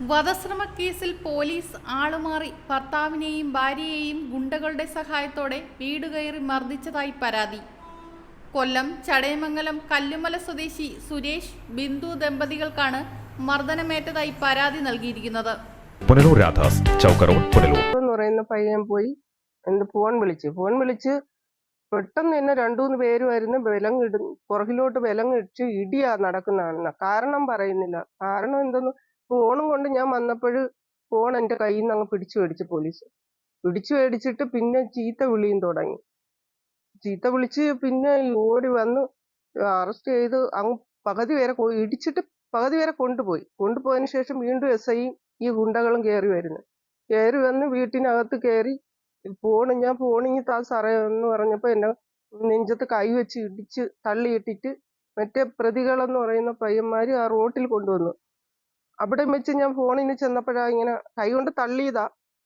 വധശ്രമ കേസിൽ പോലീസ് ആളുമാറി ഭർത്താവിനെയും ഭാര്യയെയും ഗുണ്ടകളുടെ സഹായത്തോടെ വീട് കയറി മർദ്ദിച്ചതായി പരാതി. കൊല്ലം ചടയമംഗലം കല്ലുമല സ്വദേശി സുരേഷ് ബിന്ദു ദമ്പതികൾക്കാണ് മർദ്ദനമേറ്റതായി പരാതി നൽകിയിരിക്കുന്നത്. പുനലൂർ രാധാസ് പുനലൂർ. എന്ന് പറയുന്ന പയ്യൻ പോയി ഫോൺ വിളിച്ച്. ഫോൺ വിളിച്ച് പെട്ടെന്ന് തന്നെ രണ്ടുമൂന്ന് പേര് വരുന്ന ഇടും പുറകിലോട്ട് വിലങ്ങിടിച്ച് ഇടിയാ നടക്കുന്നതാണെന്ന കാരണം പറയുന്നില്ല. കാരണം എന്തെന്ന് ഫോണും കൊണ്ട് ഞാൻ വന്നപ്പോൾ ഫോൺ എന്റെ കയ്യിൽ നിന്ന് അങ്ങ് പിടിച്ചു മേടിച്ച് പോലീസ്. പിടിച്ചു മേടിച്ചിട്ട് പിന്നെ ചീത്ത വിളിയും തുടങ്ങി. ചീത്ത വിളിച്ച് പിന്നെ ഓടി വന്ന് അറസ്റ്റ് ചെയ്ത് അങ്ങ് പകുതി വരെ ഇടിച്ചിട്ട് പകുതി വരെ കൊണ്ടുപോയി. കൊണ്ടുപോയതിന് ശേഷം വീണ്ടും എസ് ഐ ഈ ഗുണ്ടകളും കയറി വരുന്നു. കയറി വന്ന് വീട്ടിനകത്ത് കയറി ഫോണ് ഞാൻ ഫോണിങ് താ സാറേ എന്ന് പറഞ്ഞപ്പോ എന്നെ നെഞ്ചത്ത് കൈ വെച്ച് ഇടിച്ച് തള്ളിയിട്ടിട്ട് മറ്റേ പ്രതികളെന്ന് പറയുന്ന പയ്യന്മാര് ആ റോട്ടിൽ കൊണ്ടുവന്നു. അവിടെ വെച്ച് ഞാൻ ഫോണിന് ചെന്നപ്പോഴാ ഇങ്ങനെ കൈ കൊണ്ട് തള്ളിയതാ.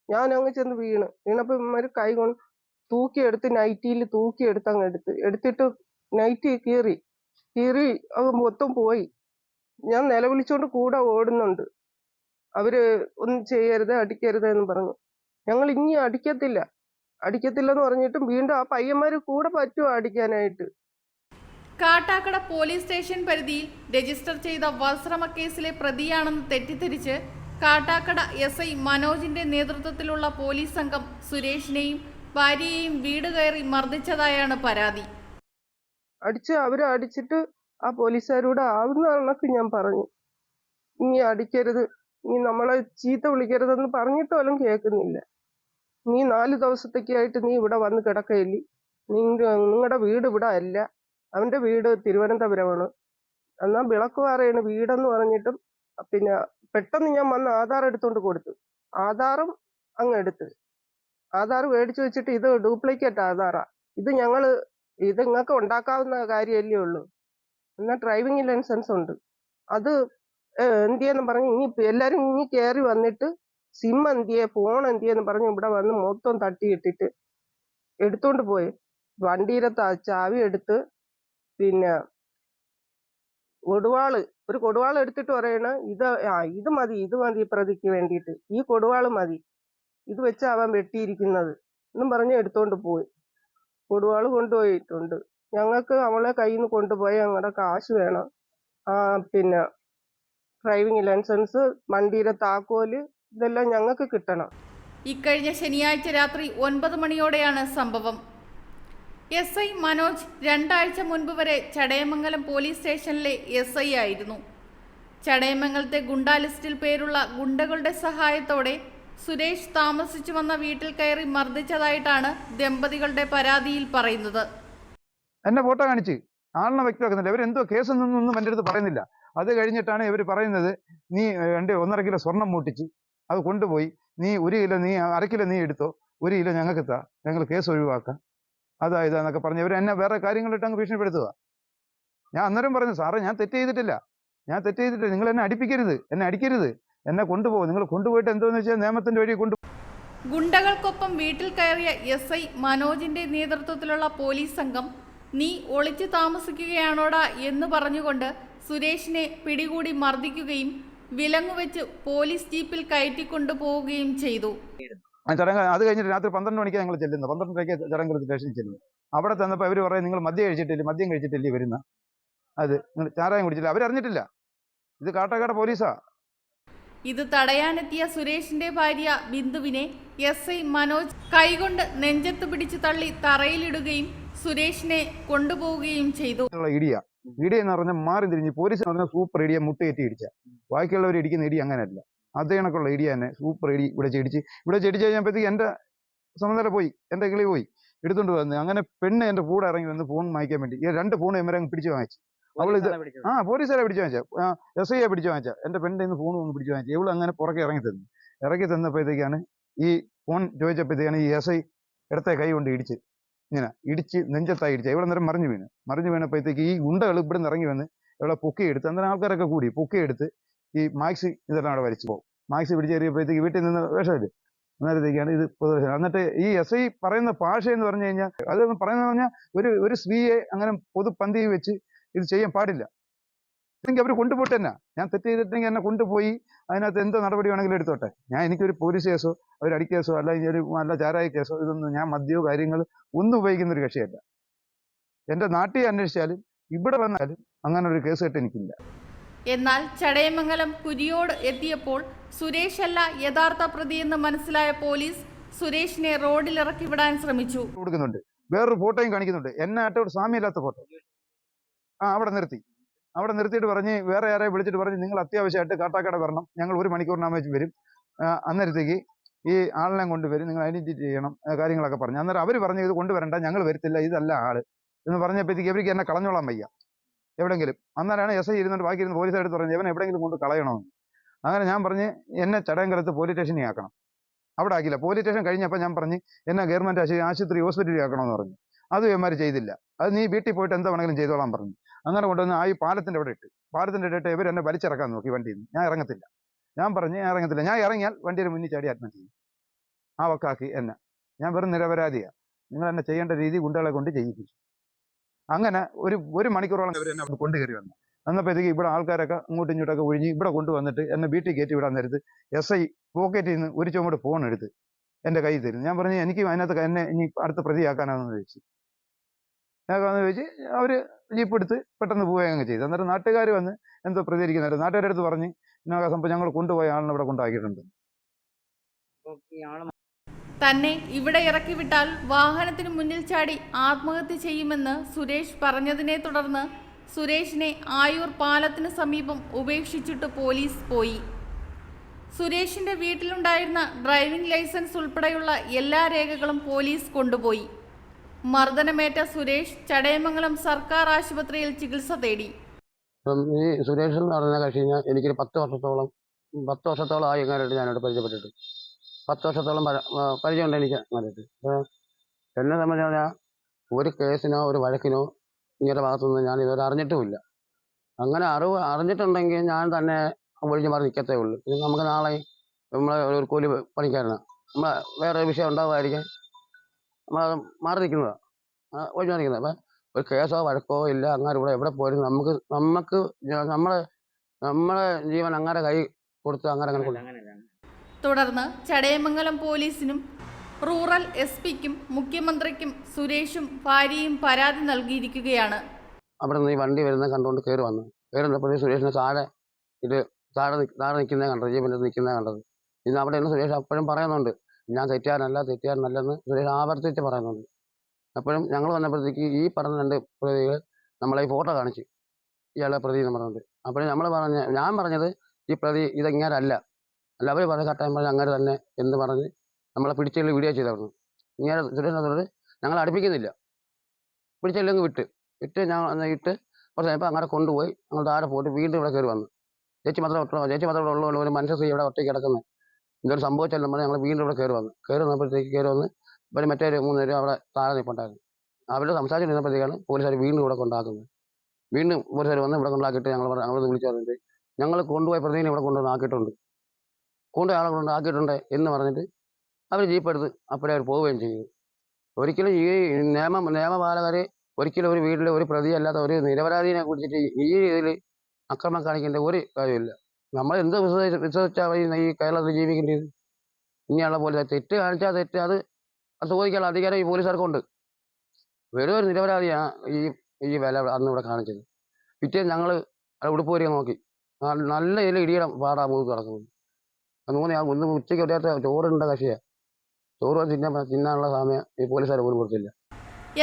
ഞാൻ അങ്ങ് ചെന്ന് വീണ്. വീണപ്പോ ഇവന്മാര് കൈ കൊണ്ട് തൂക്കിയെടുത്ത് നൈറ്റിയിൽ തൂക്കിയെടുത്ത് അങ്ങ് എടുത്ത്. എടുത്തിട്ട് നൈറ്റി കീറി. കീറി അത് മൊത്തം പോയി. ഞാൻ നിലവിളിച്ചോണ്ട് കൂടെ ഓടുന്നുണ്ട്. അവർ ഒന്നും ചെയ്യരുത് അടിക്കരുത് എന്ന് പറഞ്ഞു. ഞങ്ങൾ ഇനി അടിക്കത്തില്ല. അടിക്കത്തില്ലെന്ന് പറഞ്ഞിട്ടും വീണ്ടും ആ പയ്യന്മാര് കൂടെ പറ്റുമോ അടിക്കാനായിട്ട്? കാട്ടാക്കട പോലീസ് സ്റ്റേഷൻ പരിധിയിൽ രജിസ്റ്റർ ചെയ്ത വസ്ത്രമ കേസിലെ പ്രതിയാണെന്ന് തെറ്റിദ്ധരിച്ച് കാട്ടാക്കട എസ് ഐ മനോജിന്റെ നേതൃത്വത്തിലുള്ള പോലീസ് സംഘം സുരേഷിനെയും ഭാര്യയെയും വീട് കയറി മർദ്ദിച്ചതായാണ് പരാതി. അടിച്ച് അവരെ അടിച്ചിട്ട് ആ പോലീസുകാരോട് ആവുന്ന ആളൊക്കെ ഞാൻ പറഞ്ഞു. നീ അടിക്കരുത്. നീ നമ്മളെ ചീത്ത വിളിക്കരുതെന്ന് പറഞ്ഞിട്ടോലും കേൾക്കുന്നില്ല. നീ നാല് ദിവസത്തേക്കായിട്ട് നീ ഇവിടെ വന്ന് കിടക്കയില്ലേ? നിങ്ങളുടെ വീട് ഇവിടെ അല്ല. അവന്റെ വീട് തിരുവനന്തപുരമാണ്. എന്നാ വിളക്കുപാറയാണ് വീടെന്ന് പറഞ്ഞിട്ടും പിന്നെ പെട്ടെന്ന് ഞാൻ വന്ന് ആധാർ എടുത്തുകൊണ്ട് കൊടുത്തു. ആധാറും അങ്ങ് എടുത്ത്. ആധാർ മേടിച്ചു വെച്ചിട്ട് ഇത് ഡ്യൂപ്ലിക്കേറ്റ് ആധാറാ. ഇത് ഞങ്ങൾ ഇത് നിങ്ങൾക്ക് ഉണ്ടാക്കാവുന്ന കാര്യമല്ലേ ഉള്ളൂ. എന്നാൽ ഡ്രൈവിംഗ് ലൈസൻസ് ഉണ്ട്. അത് എന്ത് എന്തിയെന്ന് പറഞ്ഞ് ഇനി എല്ലാവരും ഇനി കയറി വന്നിട്ട് സിം എന്തിയെ ഫോൺ എന്തിയെന്ന് പറഞ്ഞ് ഇവിടെ വന്ന് മൊത്തം തട്ടിയിട്ടിട്ട് എടുത്തോണ്ട് പോയി. വണ്ടിയിലത്തെ ചാവി എടുത്ത് പിന്നെ കൊടുവാൾ ഒരു കൊടുവാൾ എടുത്തിട്ട് പറയണ ഇത് ആ ഇത് മതി ഇത് മതി പ്രതിക്ക് വേണ്ടിയിട്ട്. ഈ കൊടുവാൾ മതി. ഇത് വെച്ച് അവൻ വെട്ടിയിരിക്കുന്നത്. എന്നും പറഞ്ഞ് എടുത്തോണ്ട് പോയി. കൊടുവാൾ കൊണ്ടുപോയിട്ടുണ്ട്. ഞങ്ങൾക്ക് അവളെ കയ്യിൽ നിന്ന് കൊണ്ടുപോയി ഞങ്ങളുടെ കാശ് വേണം. ആ പിന്നെ ഡ്രൈവിംഗ് ലൈസൻസ് വണ്ടിയുടെ താക്കോൽ ഇതെല്ലാം ഞങ്ങൾക്ക് കിട്ടണം. ഇക്കഴിഞ്ഞ ശനിയാഴ്ച രാത്രി ഒൻപത് മണിയോടെയാണ് സംഭവം. എസ് ഐ മനോജ് രണ്ടാഴ്ച മുൻപ് വരെ ചടയമംഗലം പോലീസ് സ്റ്റേഷനിലെ എസ് ഐ ആയിരുന്നു. ചടയമംഗലത്തെ ഗുണ്ടാ ലിസ്റ്റിൽ പേരുള്ള ഗുണ്ടകളുടെ സഹായത്തോടെ സുരേഷ് താമസിച്ചു വന്ന വീട്ടിൽ കയറി മർദ്ദിച്ചതായിട്ടാണ് ദമ്പതികളുടെ പരാതിയിൽ പറയുന്നത്. എന്നെ ഫോട്ടോ കാണിച്ച്. ആളിനെ വ്യക്തമാക്കുന്നില്ല. ഇവരെന്തോ കേസ് നിന്നൊന്നും എന്റെ അടുത്ത് പറയുന്നില്ല. അത് കഴിഞ്ഞിട്ടാണ് ഇവർ പറയുന്നത് നീ രണ്ട് ഒന്നര കിലോ സ്വർണം മൂട്ടിച്ച് അത് കൊണ്ടുപോയി. നീ ഒരു കിലോ നീ അര കിലോ നീ എടുത്തോ. ഒരു കിലോ ഞങ്ങൾക്ക് താ. ഞങ്ങൾ കേസ് ഒഴിവാക്കാം. അതാ ഇതാന്നൊക്കെ പറഞ്ഞ് ഇവർ എന്നെ വേറെ കാര്യങ്ങളിട്ട് അങ്ങ് ഭീഷണിപ്പെടുത്തുക. ഞാൻ അന്നേരം പറഞ്ഞു സാറേ ഞാൻ തെറ്റ് ചെയ്തിട്ടില്ല. ഞാൻ തെറ്റ് ചെയ്തിട്ടില്ല. നിങ്ങൾ എന്നെ അടിപ്പിക്കരുത്. എന്നെ അടിക്കരുത്. എന്നെ കൊണ്ടുപോകും. നിങ്ങൾ കൊണ്ടുപോയിട്ട് എന്തോന്ന് വെച്ചാൽ നിയമത്തിന്റെ വഴി കൊണ്ടു ഗുണ്ടകൾക്കൊപ്പം വീട്ടിൽ കയറിയ എസ് ഐ മനോജിന്റെ നേതൃത്വത്തിലുള്ള പോലീസ് സംഘം നീ ഒളിച്ചു താമസിക്കുകയാണോടാ എന്ന് പറഞ്ഞുകൊണ്ട് സുരേഷിനെ പിടികൂടി മർദ്ദിക്കുകയും വിലങ്ങുവെച്ച് പോലീസ് ജീപ്പിൽ കയറ്റിക്കൊണ്ടുപോവുകയും ചെയ്തു. ചടങ്ങ് അത് കഴിഞ്ഞിട്ട് രാത്രി പന്ത്രണ്ട് മണിക്കാണ് ഞങ്ങൾ ചെല്ലുന്നത്. പന്ത്രണ്ടരയ്ക്ക് ചടങ്ങ് സ്റ്റേഷനിൽ ചെല്ലുന്നത്. അവിടെ ചെന്നപ്പോൾ അവർ പറയും നിങ്ങൾ മദ്യം കഴിച്ചിട്ടില്ല മദ്യം കഴിച്ചിട്ടില്ലേ വരുന്ന? അത് നിങ്ങൾ ചാരായം കുടിച്ചില്ല അവരറിഞ്ഞിട്ടില്ല ഇത് കാട്ടാക്കാട് പോലീസാ. ഇത് തടയാനെത്തിയ സുരേഷിന്റെ ഭാര്യ ബിന്ദുവിനെ എസ് ഐ മനോജ് കൈകൊണ്ട് നെഞ്ചത്ത് പിടിച്ചു തള്ളി തറയിലിടുകയും സുരേഷിനെ കൊണ്ടുപോവുകയും ചെയ്തു. ഇടിയ. ഇടി എന്ന് പറഞ്ഞാൽ മാറി തിരിഞ്ഞ് പോലീസ് എന്ന് പറഞ്ഞാൽ സൂപ്പർ ഇടിയ മുട്ടയേറ്റി ഇടിച്ച. ബാക്കിയുള്ളവർ ഇടിക്കുന്ന ഇടി അങ്ങനെയല്ല. അതേ കണക്കുള്ള ഐഡിയ തന്നെ. സൂപ്പർ ഐഡി ഇവിടെ ചെടിച്ച്. ഇവിടെ ചെടിച്ച് കഴിഞ്ഞപ്പോഴത്തേക്ക് എന്റെ സമനില പോയി. എന്റെ കിളി പോയി. എടുത്തുകൊണ്ട് വന്ന്. അങ്ങനെ പെണ്ണ് എന്റെ കൂടെ ഇറങ്ങി വന്ന് ഫോൺ വാങ്ങിക്കാൻ വേണ്ടി. ഈ രണ്ട് ഫോൺ എമ്മരങ്ങ് പിടിച്ച് വാങ്ങിച്ചു. അവൾ ഇത് ആ പോലീസുകാരെ പിടിച്ചു വാങ്ങിച്ച എസ് ഐയെ പിടിച്ചു വാങ്ങിച്ച എന്റെ പെണ്ണിന്റെ നിന്ന് ഫോൺ ഒന്ന് പിടിച്ചു വാങ്ങിച്ചു. ഇവൾ അങ്ങനെ പുറകെ ഇറങ്ങി തന്നു ഇറക്കി തന്നപ്പോഴത്തേക്കാണ് ഈ ഫോൺ ചോദിച്ചപ്പോഴത്തേക്കാണ് ഈ എസ് ഐ ഇടത്തെ കൈ കൊണ്ട് ഇടിച്ച്. ഇങ്ങനെ ഇടിച്ച് നെഞ്ചത്തായി ഇടിച്ച. ഇവിടെ നേരം മറിഞ്ഞു വീണ്. മറിഞ്ഞു വീണപ്പോഴത്തേക്ക് ഈ ഗുണ്ടകൾ ഇവിടെ നിന്ന് ഇറങ്ങി വന്ന് ഇവിടെ പൊക്കിയെടുത്ത്. അന്നേരം ആൾക്കാരൊക്കെ കൂടി പൊക്കിയെടുത്ത് ഈ മാക്സി ഇതെല്ലാം അവിടെ വലിച്ചു പോകും. മാക്സി പിടിച്ചേറിയപ്പോഴത്തേക്ക് വീട്ടിൽ നിന്ന് വേഷമില്ല? അന്നേരത്തേക്കാണ് ഇത് പൊതുവേഷം എന്നിട്ട് ഈ എസ് ഐ പറയുന്ന ഭാഷ എന്ന് പറഞ്ഞു കഴിഞ്ഞാൽ അത് പറയുന്നത് പറഞ്ഞാൽ ഒരു ഒരു സ്ത്രീയെ അങ്ങനെ പൊതുപന്തിയിൽ വെച്ച് ഇത് ചെയ്യാൻ പാടില്ല. എനിക്ക് അവർ കൊണ്ടുപോയിട്ട് തന്നെ. ഞാൻ തെറ്റ് ചെയ്തിട്ടുണ്ടെങ്കിൽ എന്നെ കൊണ്ടുപോയി അതിനകത്ത് എന്തോ നടപടി വേണമെങ്കിലും എടുത്തോട്ടെ. ഞാൻ എനിക്കൊരു പോലീസ് കേസോ ഒരു അടി കേസോ അല്ലെങ്കിൽ ഒരു നല്ല ചാരായ കേസോ ഇതൊന്നും ഞാൻ മദ്യമോ കാര്യങ്ങൾ ഒന്നും ഉപയോഗിക്കുന്ന ഒരു കക്ഷിയല്ല. എന്റെ നാട്ടിൽ അന്വേഷിച്ചാലും ഇവിടെ വന്നാലും അങ്ങനെ ഒരു കേസ് കേട്ട് എനിക്കില്ല. എന്നാൽ ചടയമംഗലം കുരിയോട് എത്തിയപ്പോൾ സുരേഷ് അല്ല യഥാർത്ഥ പ്രതിയെന്ന് മനസ്സിലായ പോലീസ് സുരേഷിനെ റോഡിൽ ഇറക്കി വിടാൻ ശ്രമിച്ചു. കൊടുക്കുന്നുണ്ട്. വേറൊരു ഫോട്ടോയും കാണിക്കുന്നുണ്ട്. എന്നെ ആട്ടോട് സാമ്യമില്ലാത്ത ഫോട്ടോ. ആ അവിടെ നിർത്തി. അവിടെ നിർത്തിയിട്ട് പറഞ്ഞ് വേറെ ആരെയും വിളിച്ചിട്ട് പറഞ്ഞ് നിങ്ങൾ അത്യാവശ്യമായിട്ട് കാട്ടാക്കട വരണം. ഞങ്ങൾ ഒരു മണിക്കൂറിനകം വെച്ച് വരും. അന്നേരത്തേക്ക് ഈ ആളിനെ കൊണ്ടുവരും. നിങ്ങൾ ഐഡന്റിറ്റി ചെയ്യണം കാര്യങ്ങളൊക്കെ പറഞ്ഞു. അന്നേരം അവർ പറഞ്ഞു ഇത് കൊണ്ടുവരണ്ട ഞങ്ങൾ വരത്തില്ല ഇതല്ല ആൾ. എന്ന് പറഞ്ഞപ്പോഴത്തേക്ക് ഇവർക്ക് എന്നെ കളഞ്ഞോളാൻ വയ്യ. എവിടെങ്കിലും അന്നേരമാണ് എസ് ഐ ഇരുന്നിട്ട് ബാക്കി ഇരുന്ന് പോലീസ് എടുത്ത് പറഞ്ഞു ഇവൻ എവിടെയെങ്കിലും കൊണ്ട് കളയണമെന്ന്. അങ്ങനെ ഞാൻ പറഞ്ഞ് എന്നെ ചടയങ്കലത്ത് പോലീസ് സ്റ്റേഷനിൽ ആക്കണം. അവിടെ ആക്കില്ല പോലീസ് സ്റ്റേഷൻ കഴിഞ്ഞപ്പോൾ ഞാൻ പറഞ്ഞ് എന്നെ ഗവൺമെന്റ് ആശുപത്രി ആശുപത്രി ഹോസ്പിറ്റലിൽ ആക്കണമെന്ന് പറഞ്ഞു. അത് ഇവന്മാർ ചെയ്തില്ല. അത് നീ വീട്ടിൽ പോയിട്ട് എന്താ വേണമെങ്കിലും ചെയ്തോളാൻ പറഞ്ഞു. അങ്ങനെ കൊണ്ടുവന്ന് ആ ഈ പാലത്തിന്റെ അവിടെ ഇട്ട് പാലത്തിന്റെ ഇട്ടിട്ട് ഇട്ട് ഇവർ എന്നെ വലിച്ചിറക്കാൻ നോക്കി വണ്ടിയിൽ നിന്ന് ഞാൻ ഇറങ്ങത്തില്ല. ഞാൻ പറഞ്ഞ് ഞാൻ ഇറങ്ങത്തില്ല. ഞാൻ ഇറങ്ങിയാൽ വണ്ടിയുടെ മുന്നിൽ ചാടി ആത്മഹത്യ ചെയ്യും. ആ വക്കാക്കി എന്നെ. ഞാൻ വെറും നിരപരാധിയാണ് നിങ്ങൾ എന്നെ ചെയ്യേണ്ട രീതി ഗുണ്ടകളെ കൊണ്ട് ചെയ്യിപ്പിച്ചു അങ്ങനെ ഒരു ഒരു മണിക്കൂറോളം അവർ എന്നെ അവിടെ കൊണ്ടുകയറി വന്നു. വന്നപ്പോഴത്തേക്ക് ഇവിടെ ആൾക്കാരൊക്കെ അങ്ങോട്ടും ഇങ്ങോട്ടൊക്കെ ഒഴിഞ്ഞ് ഇവിടെ കൊണ്ടുവന്നിട്ട് എന്നെ വീട്ടിൽ കയറ്റി വിടാൻ നേരത്ത് എസ് ഐ പോക്കറ്റിൽ നിന്ന് ഒരു ചുമട് ഫോൺ എടുത്ത് എന്റെ കയ്യിൽ തരും. ഞാൻ പറഞ്ഞു എനിക്ക് അതിനകത്ത് എന്നെ ഇനി അടുത്ത പ്രതിയാക്കാനാണെന്ന് ചോദിച്ചു. ഞാൻ ചോദിച്ച് അവർ ജീപ്പ് എടുത്ത് പെട്ടെന്ന് പോവുകയും അങ്ങ് ചെയ്തു. അന്നേരം നാട്ടുകാർ വന്ന് എന്തോ പ്രതികരിക്കുന്നുണ്ട്. നാട്ടുകാരുടെ അടുത്ത് പറഞ്ഞ് ഇന്ന സംഭവം ഞങ്ങൾ കൊണ്ടുപോയ ആളിനെ ഇവിടെ കൊണ്ടാക്കിയിട്ടുണ്ട് തന്നെ ഇവിടെ ഇറക്കി വിട്ടാൽ വാഹനത്തിന് മുന്നിൽ ചാടി ആത്മഹത്യ ചെയ്യുമെന്ന് സുരേഷ് പറഞ്ഞതിനെ തുടർന്ന് സുരേഷിനെ ആയൂർ പാലത്തിന് സമീപം ഉപേക്ഷിച്ചിട്ട് പോലീസ് പോയി. സുരേഷിന്റെ വീട്ടിലുണ്ടായിരുന്ന ഡ്രൈവിംഗ് ലൈസൻസ് ഉൾപ്പെടെയുള്ള എല്ലാ രേഖകളും പോലീസ് കൊണ്ടുപോയി. മർദ്ദനമേറ്റ സുരേഷ് ചടയമംഗലം സർക്കാർ ആശുപത്രിയിൽ ചികിത്സ തേടി. ഈ സുരേഷ് എന്ന് പറഞ്ഞ കക്ഷി എനിക്കൊരു പത്ത് വർഷത്തോളം പത്ത് വർഷത്തോളം ആയി ഞാനോട് പരിചയപ്പെട്ടിട്ട് പത്ത് വർഷത്തോളം പരിചയമുണ്ട് എനിക്ക് അപ്പോൾ എന്നെ സംബന്ധിച്ച് പറഞ്ഞാൽ ഒരു കേസിനോ ഒരു വഴക്കിനോ ഇങ്ങനത്തെ ഭാഗത്തുനിന്ന് ഞാൻ ഇതുവരെ അറിഞ്ഞിട്ടുമില്ല. അങ്ങനെ അറിവ് അറിഞ്ഞിട്ടുണ്ടെങ്കിൽ ഞാൻ തന്നെ ഒഴിഞ്ഞു മാറി നിൽക്കത്തേ ഉള്ളൂ. പിന്നെ നമുക്ക് നാളെ നമ്മളെ ഒരു കൂലി പണിക്കാരനാണ് നമ്മൾ വേറെ വിഷയം ഉണ്ടാകുമായിരിക്കും നമ്മളത് മാറി നിൽക്കുന്നതാണ് ഒഴിഞ്ഞു മാറി നിൽക്കുന്നത്. അപ്പം ഒരു കേസോ വഴക്കോ ഇല്ല അങ്ങനെ ഇവിടെ എവിടെ പോയാലും നമുക്ക് നമുക്ക് നമ്മളെ നമ്മളെ ജീവൻ അങ്ങനെ കൈ കൊടുത്ത് അങ്ങനെ അങ്ങനെ തുടർന്ന് ചടയമംഗലം പോലീസിനും റൂറൽ എസ് പിക്കും മുഖ്യമന്ത്രിക്കും സുരേഷും ഭാര്യയും പരാതി നൽകിയിരിക്കുകയാണ്. അവിടെ നിന്ന് ഈ വണ്ടി വരുന്ന കണ്ടുകൊണ്ട് കയറി വന്നു. കയറി വന്നപ്പോഴേ സുരേഷിനെ താഴെ ഇത് താഴെ താഴെ നിൽക്കുന്നത് കണ്ടത് ജീവന്റെ നിൽക്കുന്നത് കണ്ടത്. അവിടെ നിന്ന് സുരേഷ് അപ്പോഴും പറയുന്നുണ്ട് ഞാൻ തെറ്റുകാരനല്ല തെറ്റുകാരനല്ലെന്ന് സുരേഷ് ആവർത്തിച്ച് പറയുന്നുണ്ട്. അപ്പോഴും ഞങ്ങൾ വന്നപ്പോഴത്തേക്ക് ഈ പറഞ്ഞ രണ്ട് പ്രതികൾ നമ്മളെ ഈ ഫോട്ടോ കാണിച്ചു ഇയാളെ പ്രതി എന്ന് പറഞ്ഞുകൊണ്ട്. അപ്പോഴും നമ്മൾ പറഞ്ഞ ഞാൻ പറഞ്ഞത് ഈ പ്രതി ഇതെങ്ങാരല്ല അല്ല അവർ പറഞ്ഞ കട്ടായം പറഞ്ഞ് അങ്ങനെ തന്നെ എന്ന് പറഞ്ഞ് നമ്മളെ പിടിച്ചുള്ള വീഡിയോ ചെയ്തായിരുന്നു ഇങ്ങനെ തുടരുന്ന തുടർ ഞങ്ങൾ അടുപ്പിക്കുന്നില്ല. പിടിച്ചെല്ലാം വിട്ട്. വിട്ട് ഞങ്ങൾ ഇട്ട് കുറച്ച് കഴിഞ്ഞപ്പോൾ അങ്ങനെ കൊണ്ടുപോയി. ഞങ്ങൾ താഴെ പോയിട്ട് വീണ്ടും ഇവിടെ കയറി വന്നു. ചേച്ചി മാത്രം ഒറ്റ ചേച്ചി മാത്രം ഇവിടെ ഒരു മനുഷ്യ സ്ത്രീ ഇവിടെ ഒറ്റയ്ക്ക് കിടക്കുന്നത് എന്തൊരു സംഭവിച്ചാലും നമ്മൾ ഞങ്ങൾ വീണ്ടും ഇവിടെ കയറി വന്നു. കയറി വന്നപ്പോഴത്തേക്ക് കയറി വന്ന് ഇവർ മറ്റേ ഒരു മൂന്ന് പേരും അവിടെ താഴെ നിൽപ്പുണ്ടായിരുന്നു അവർ സംസാരിച്ചിരുന്നപ്പോഴത്തേക്കാണ് പോലീസുകാർ വീണ്ടും ഇവിടെ കൊണ്ടാക്കുന്നത്. വീണ്ടും പോലീസുകാർ വന്ന് ഇവിടെ കൊണ്ടാക്കിയിട്ട് ഞങ്ങൾ ഞങ്ങൾ വിളിച്ചു പറഞ്ഞിട്ട് ഞങ്ങൾ കൊണ്ടുപോയ പ്രതിനെ ഇവിടെ കൊണ്ടുവന്ന് ആക്കിയിട്ടുണ്ട്. കൊണ്ട് ആക്കിയിട്ടുണ്ട് എന്ന് പറഞ്ഞിട്ട് അവർ ജീപ്പെടുത്ത് അപ്പോഴേ അവർ പോവുകയും ചെയ്യും. ഒരിക്കലും ഈ നിയമം നിയമപാലകരെ ഒരിക്കലും ഒരു വീട്ടിലെ ഒരു പ്രതിയല്ലാത്ത ഒരു നിരപരാധീനെ കുറിച്ചിട്ട് ഈ രീതിയിൽ അക്രമം കാണിക്കേണ്ട ഒരു കാര്യമില്ല. നമ്മൾ എന്ത് വിശ്വസിച്ച് വിശ്വസിച്ചാൽ ഈ കേരളത്തിൽ ജീവിക്കേണ്ടത്? ഇനിയുള്ള പോലെ തെറ്റ് കാണിച്ചാൽ തെറ്റ് അത് ചോദിക്കാനുള്ള അധികാരം ഈ പോലീസുകാർക്കുണ്ട്. വെറും ഒരു നിരപരാധിയാണ് ഈ ഈ വില അന്ന് ഇവിടെ കാണിച്ചത്. പിറ്റേന്ന് ഞങ്ങൾ ഉടുപ്പ് വരിക നോക്കി. നല്ല ഇതിൽ ഇടിയുടെ പാടാ മുഖത്ത് കിടക്കുന്നത്. അതുപോലെ ആ ഒന്ന് ഉച്ചയ്ക്ക് ഒറ്റ ചോറുണ്ട കക്ഷിയാണ് ചോറ് തിന്നാൻ തിന്നാനുള്ള സമയം ഈ പോലീസുകാർ പോലും കൊടുത്തില്ല.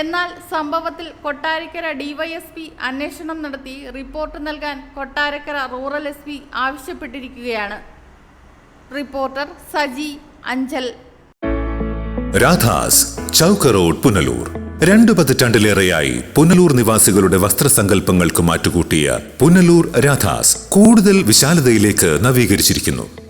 എന്നാൽ സംഭവത്തിൽ കൊട്ടാരക്കര ഡിവൈഎസ്പി അന്വേഷണം നടത്തി റിപ്പോർട്ട് നൽകാൻ കൊട്ടാരക്കര റൂറൽ എസ് പി ആവശ്യപ്പെട്ടിരിക്കുകയാണ്. റിപ്പോർട്ടർ സജി അഞ്ചൽ. രാധാസ് ചൗക്ക റോഡ് പുനലൂർ. രണ്ടു പതിറ്റാണ്ടിലേറെയായി പുനലൂർ നിവാസികളുടെ വസ്ത്രസങ്കല്പങ്ങൾക്ക് മാറ്റുകൂട്ടിയ പുനലൂർ രാധാസ് കൂടുതൽ വിശാലതയിലേക്ക് നവീകരിച്ചിരിക്കുന്നു.